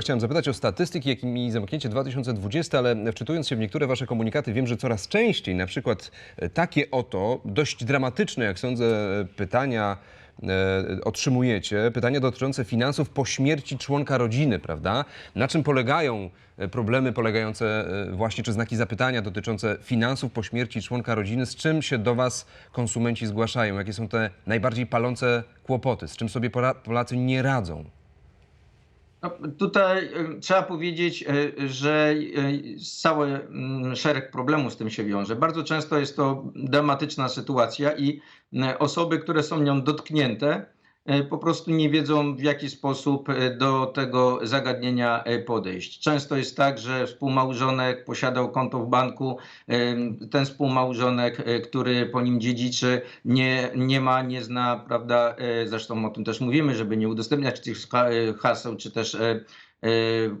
Chciałem zapytać o statystyki, jakimi zamknięcie 2020, ale wczytując się w niektóre wasze komunikaty, wiem, że coraz częściej na przykład e, takie oto, dość dramatyczne, jak sądzę, pytania e, otrzymujecie, pytania dotyczące finansów po śmierci członka rodziny, prawda? Na czym polegają e, problemy polegające e, właśnie, czy znaki zapytania dotyczące finansów po śmierci członka rodziny? Z czym się do was konsumenci zgłaszają? Jakie są te najbardziej palące kłopoty? Z czym sobie Polacy nie radzą? No, tutaj y, trzeba powiedzieć, y, że y, cały mm, szereg problemów z tym się wiąże. Bardzo często jest to dramatyczna sytuacja i osoby, które są nią dotknięte, po prostu nie wiedzą w jaki sposób y, do tego zagadnienia y, podejść. Często jest tak, że współmałżonek posiadał konto w banku, ten współmałżonek, który po nim dziedziczy, nie, nie ma, nie zna, prawda, zresztą o tym też mówimy, żeby nie udostępniać tych haseł, czy też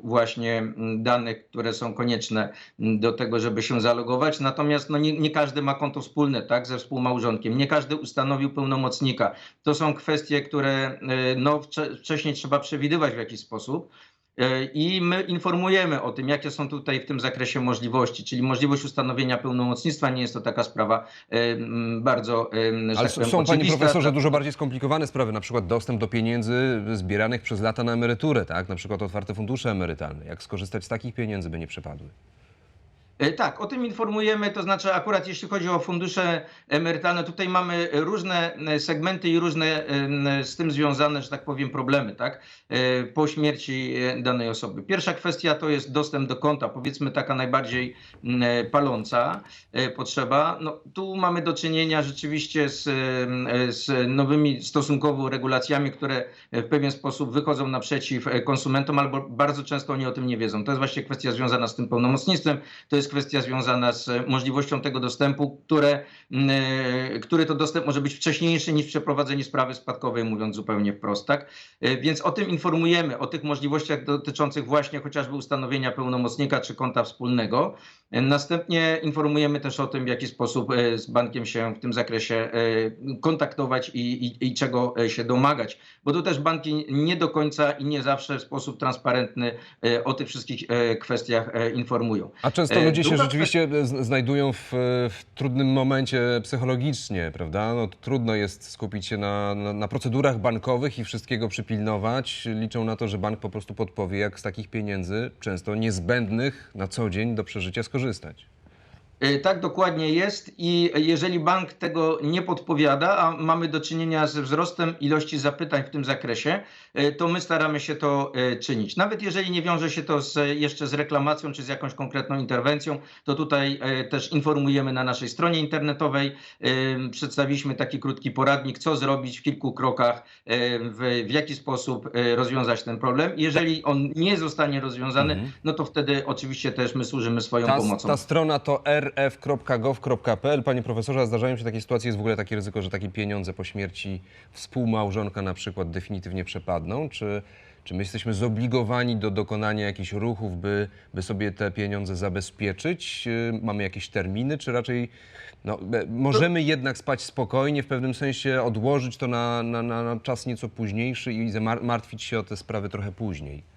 właśnie mm, danych, które są konieczne mm, do tego, żeby się zalogować. Natomiast no, nie, nie każdy ma konto wspólne tak, ze współmałżonkiem, nie każdy ustanowił pełnomocnika. To są kwestie, które y, no, wcze- wcześniej trzeba przewidywać w jakiś sposób. I my informujemy o tym, jakie są tutaj w tym zakresie możliwości, czyli możliwość ustanowienia pełnomocnictwa. Nie jest to taka sprawa bardzo że Ale tak powiem, są, panie profesorze, dużo bardziej skomplikowane sprawy, na przykład dostęp do pieniędzy zbieranych przez lata na emeryturę, tak? Na przykład otwarte fundusze emerytalne. Jak skorzystać z takich pieniędzy, by nie przepadły? E, Tak, o tym informujemy, to znaczy akurat jeśli chodzi o fundusze emerytalne, tutaj mamy różne e, segmenty i różne e, z tym związane, że tak powiem, problemy, tak, po śmierci danej osoby. Pierwsza kwestia to jest dostęp do konta, powiedzmy taka najbardziej paląca potrzeba. No, tu mamy do czynienia rzeczywiście z, z nowymi stosunkowo regulacjami, które w pewien sposób wychodzą naprzeciw konsumentom, albo bardzo często oni o tym nie wiedzą. To jest właśnie kwestia związana z tym pełnomocnictwem, to jest kwestia związana z możliwością tego dostępu, które, m, e, który to dostęp może być wcześniejszy niż przeprowadzenie sprawy spadkowej, mówiąc zupełnie wprost, tak? E, Więc o tym informujemy, o tych możliwościach dotyczących właśnie chociażby ustanowienia pełnomocnika czy konta wspólnego. E, Następnie informujemy też o tym, w jaki sposób z bankiem się w tym zakresie kontaktować i, i, i czego się domagać, bo tu też banki nie do końca i nie zawsze w sposób transparentny o tych wszystkich kwestiach informują. A często E, ludzie się rzeczywiście z- znajdują w, w trudnym momencie psychologicznie, prawda? No, trudno jest skupić się na, na, na procedurach bankowych i wszystkiego przypilnować. Liczą na to, że bank po prostu podpowie, jak z takich pieniędzy, często niezbędnych na co dzień do przeżycia, skorzystać. E, Tak dokładnie jest i jeżeli bank tego nie podpowiada, a mamy do czynienia ze wzrostem ilości zapytań w tym zakresie, e, to my staramy się to e, czynić. Nawet jeżeli nie wiąże się to z, jeszcze z reklamacją czy z jakąś konkretną interwencją, to tutaj też informujemy na naszej stronie internetowej. Przedstawiliśmy taki krótki poradnik, co zrobić w kilku krokach, w, w jaki sposób rozwiązać ten problem. Jeżeli on nie zostanie rozwiązany, no to wtedy oczywiście też my służymy swoją Ta, pomocą. ta strona to rf.gov.pl. Panie profesorze, a zdarzają się takie sytuacje, jest w ogóle takie ryzyko, że takie pieniądze po śmierci współmałżonka na przykład definitywnie przepadną? Czy, czy my jesteśmy zobligowani do dokonania jakichś ruchów, by, by sobie te pieniądze zabezpieczyć? Yy, Mamy jakieś terminy, czy raczej no, e, możemy jednak spać spokojnie, w pewnym sensie odłożyć to na, na, na na czas nieco późniejszy i zamar- martwić się o te sprawy trochę później?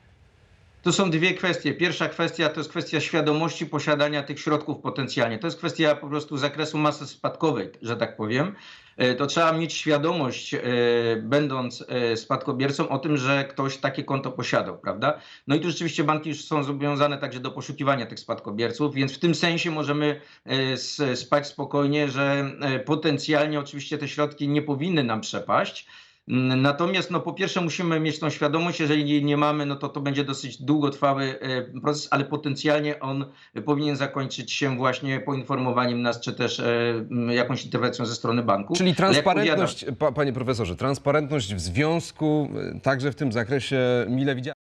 To są dwie kwestie. Pierwsza kwestia to jest kwestia świadomości posiadania tych środków potencjalnie. To jest kwestia po prostu zakresu masy spadkowej, że tak powiem. E, To trzeba mieć świadomość, e, będąc e, spadkobiercą, o tym, że ktoś takie konto posiadał, prawda? No i tu rzeczywiście banki już są zobowiązane także do poszukiwania tych spadkobierców, więc w tym sensie możemy spać spokojnie, że potencjalnie oczywiście te środki nie powinny nam przepaść. Mm, Natomiast no, po pierwsze musimy mieć tą świadomość, jeżeli jej nie mamy, no to to będzie dosyć długotrwały e, proces, ale potencjalnie on powinien zakończyć się właśnie poinformowaniem nas, czy też e, jakąś interwencją ze strony banku. Czyli transparentność, pa, panie profesorze, transparentność w związku, y, także w tym zakresie mile widziana.